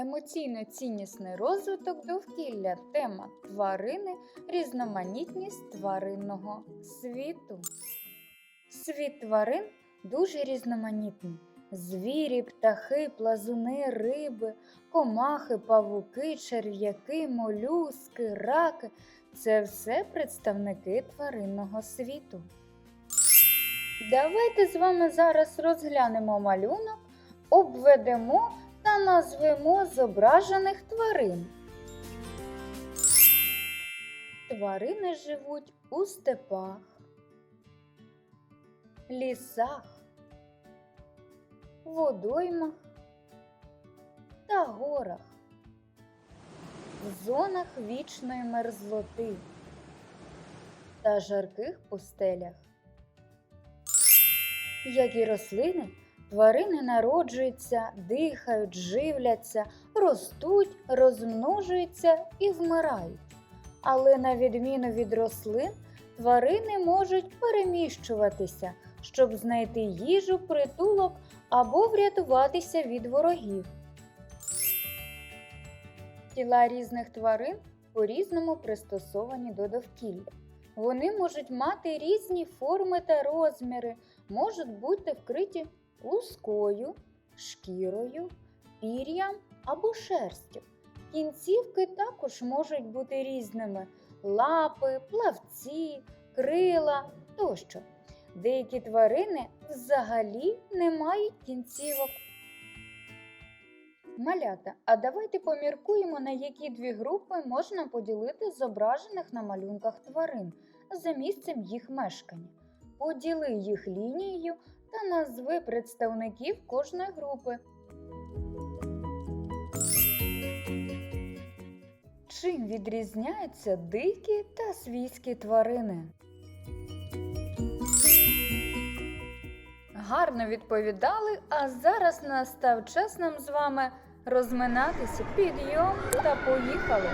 Емоційно ціннісний розвиток довкілля тема тварини, різноманітність тваринного світу. Світ тварин дуже різноманітний. Звірі, птахи, плазуни, риби, комахи, павуки, черв'яки, молюски, раки це все представники тваринного світу. Давайте з вами зараз розглянемо малюнок, обведемо назвемо зображених тварин. Тварини живуть у степах, лісах, водоймах та горах, в зонах вічної мерзлоти та жарких пустелях. Як і рослини, тварини народжуються, дихають, живляться, ростуть, розмножуються і вмирають. Але на відміну від рослин, тварини можуть переміщуватися, щоб знайти їжу, притулок або врятуватися від ворогів. Тіла різних тварин по-різному пристосовані до довкілля. Вони можуть мати різні форми та розміри, можуть бути вкриті лускою, шкірою, пір'ям або шерстю. Кінцівки також можуть бути різними: лапи, плавці, крила тощо. Деякі тварини взагалі не мають кінцівок. Малята, а давайте поміркуємо, на які дві групи можна поділити зображених на малюнках тварин за місцем їх мешкання. Поділи їх лінією та назви представників кожної групи. Чим відрізняються дикі та свійські тварини? Гарно відповідали, а зараз настав час нам з вами розминатися. Підйом та поїхали.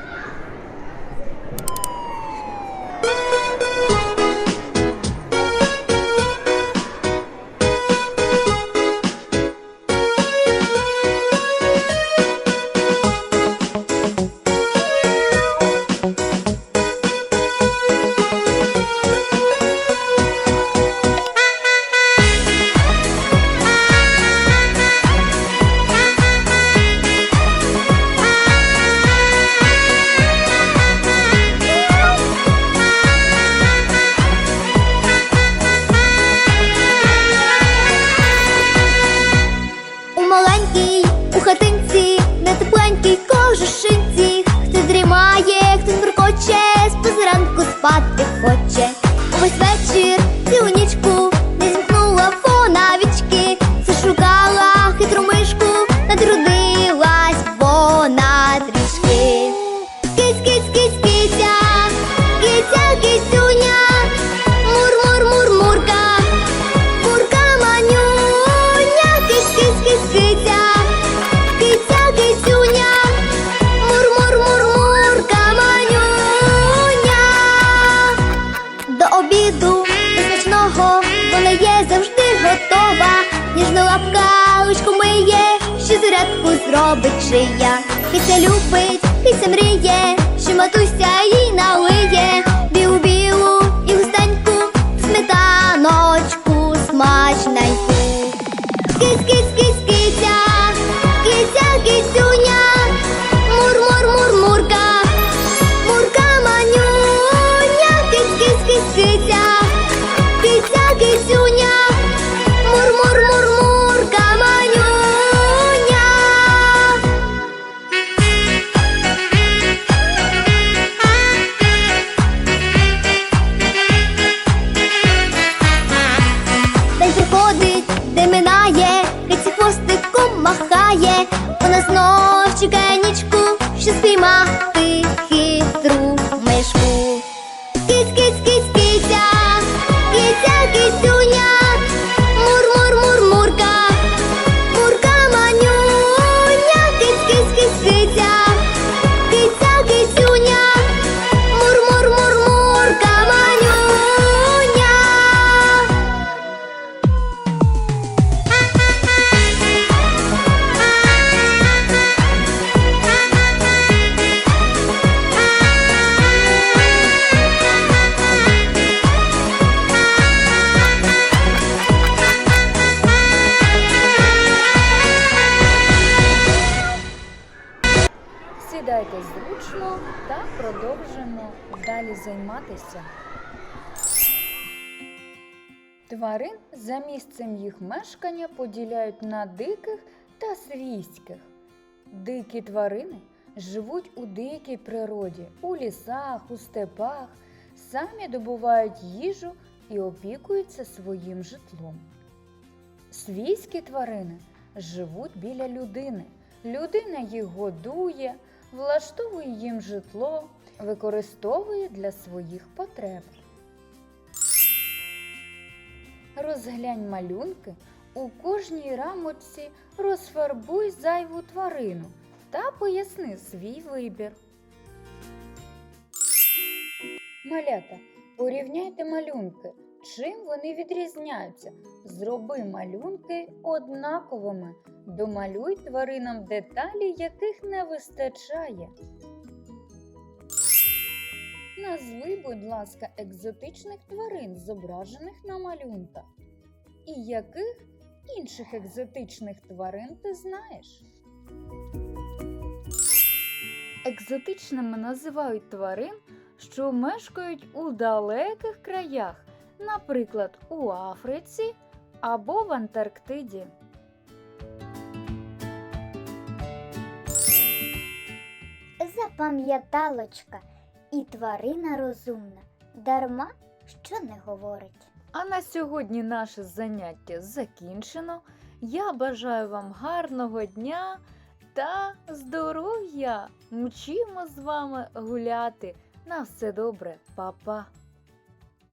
我觉。Зробить шия. Кися любить, кися мріє, що матуся махає, вона знов чекає нічку, що спіймати займатися. Тварин за місцем їх мешкання поділяють на диких та свійських. Дикі тварини живуть у дикій природі, у лісах, у степах, самі добувають їжу і опікуються своїм житлом. Свійські тварини живуть біля людини. Людина їх годує, влаштовує їм житло, використовує для своїх потреб. Розглянь малюнки, у кожній рамочці розфарбуй зайву тварину та поясни свій вибір. Малята, порівняйте малюнки. Чим вони відрізняються? Зроби малюнки однаковими. Домалюй тваринам деталі, яких не вистачає. Назви, будь ласка, екзотичних тварин, зображених на малюнках. І яких інших екзотичних тварин ти знаєш? Екзотичними називають тварин, що мешкають у далеких краях, наприклад, у Африці або в Антарктиді. Запам'яталочка, і тварина розумна, дарма що не говорить. А на сьогодні наше заняття закінчено. Я бажаю вам гарного дня та здоров'я! Мчимо з вами гуляти. На все добре, Па-па!